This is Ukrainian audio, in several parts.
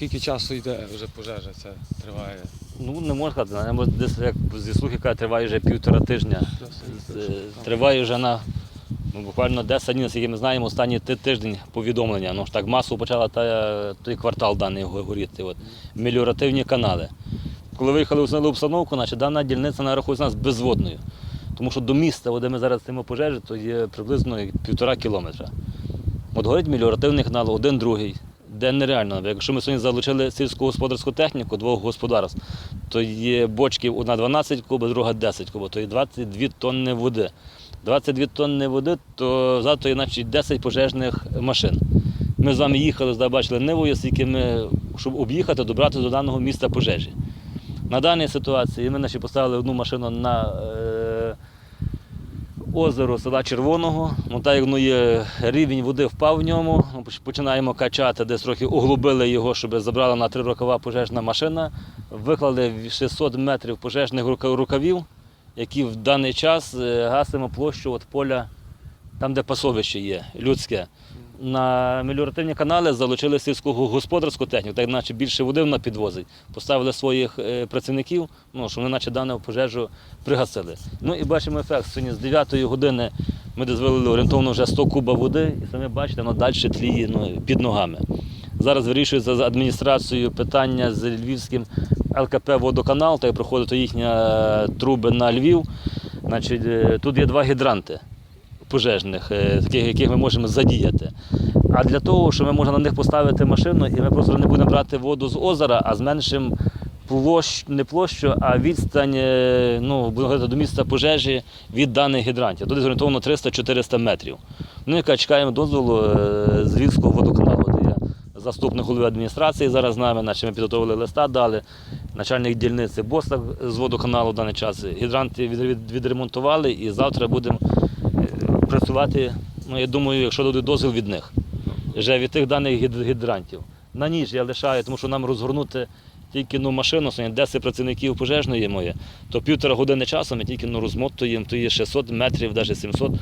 скільки часу йде вже пожежа, це триває. Ну, не можна сказати, може, десь як зі слухів кажуть, триває вже півтора тижня. Е, Триває вже на ну, буквально 10 днів, наскільки ми знаємо, останній тиждень повідомлення. Ну ж так масово почала та, той квартал даний горіти. От. Меліоративні канали. Коли виїхали узнали обстановку, значить дана дільниця нарахується нас безводною. Тому що до міста, де ми зараз цимо пожежі, то є приблизно півтора кілометра. От горить меліоративний канал, один другий, де нереально. Якщо ми сьогодні залучили сільську господарську техніку двох господарств, то є бочки одна 12 кубів, друга 10 кубів, то є 22 тонни води. 22 тонни води, то завтра є значить 10 пожежних машин. Ми з вами їхали, бачили Нивою, скільки ми, щоб об'їхати, добратися до даного міста пожежі. На даній ситуації ми значить, поставили одну машину на е, озеро села Червоного. Ну, так як ну, є, рівень води впав в ньому, починаємо качати, десь трохи углубили його, щоб забрала на три рокова пожежна машина. Виклали 600 метрів пожежних рукавів, які в даний час е, гасимо площу від поля, там, де пасовище є, людське. На меліоративні канали залучили сільську господарську техніку, так наче більше води вона підвозить. Поставили своїх е, працівників, ну, щоб вони наче дану пожежу пригасили. Ну і бачимо ефект. Сьогодні з 9 години ми дозволили орієнтовно вже 100 куба води, і самі бачите, воно далі тліє ну, під ногами. Зараз вирішується з адміністрацією питання з Львівським ЛКП Водоканал, та проходить їхня труби на Львів. Значить, е, тут є два гідранти пожежних, е, таких, яких ми можемо задіяти. А для того, що ми можемо на них поставити машину, і ми просто не будемо брати воду з озера, а зменшимо площ, не площу, а відстань е, ну, говорити, до місця пожежі від даних гідрантів. Десь орієнтовно 300-400 метрів. Ну, яка чекаємо дозволу е, з Львівського водоканалу. От я заступник голови адміністрації зараз з нами, наче ми підготовили листа, дали. Начальник дільниці Бостак з водоканалу в даний час. Гідранти від- від- відремонтували і завтра будемо працювати, ну, я думаю, якщо дадуть дозвіл від них, вже від тих даних гідрантів. На ніч я лишаю, тому що нам розгорнути тільки ну, машину, сьогодні 10 працівників пожежної моє, то півтора години часу ми тільки ну, розмотуємо, то є 600 метрів, навіть 700,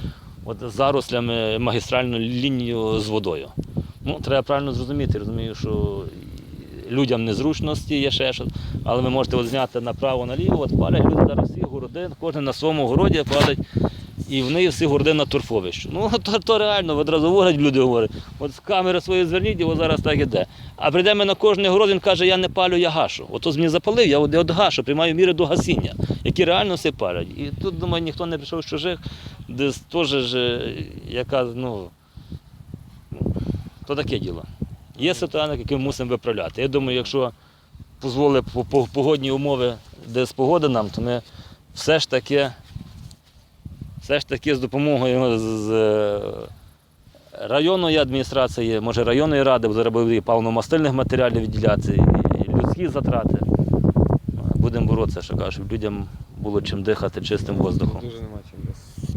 от зарослями магістральну лінію з водою. Ну, треба правильно зрозуміти, розумію, що людям незручності є ще щось, але ви можете от зняти направо-наліво, от палять люди зараз всі городи, кожен на своєму городі палять, і в неї всі городи на торфовищу. Ну, то, то реально, одразу говорять, люди говорять, от з камери свої зверніть, от зараз так іде. А прийдемо на кожний город, він каже, я не палю, я гашу. Ото мені запалив, я от, гашу, приймаю міри до гасіння, які реально все палять. І тут, думаю, ніхто не прийшов з чужих, десь теж, ж, яка, ну, то таке діло. Є ситуація, які мусимо виправляти. Я думаю, якщо дозволить по- по- погодні умови, де з нам, то ми все ж таки, все ж таки з допомогою з, з е, районної адміністрації, може районної ради, і паливно-мастильних матеріалів відділяти, і людські затрати. Будемо боротися, що кажуть, людям було чим дихати чистим воздухом. Дуже нема чим десь.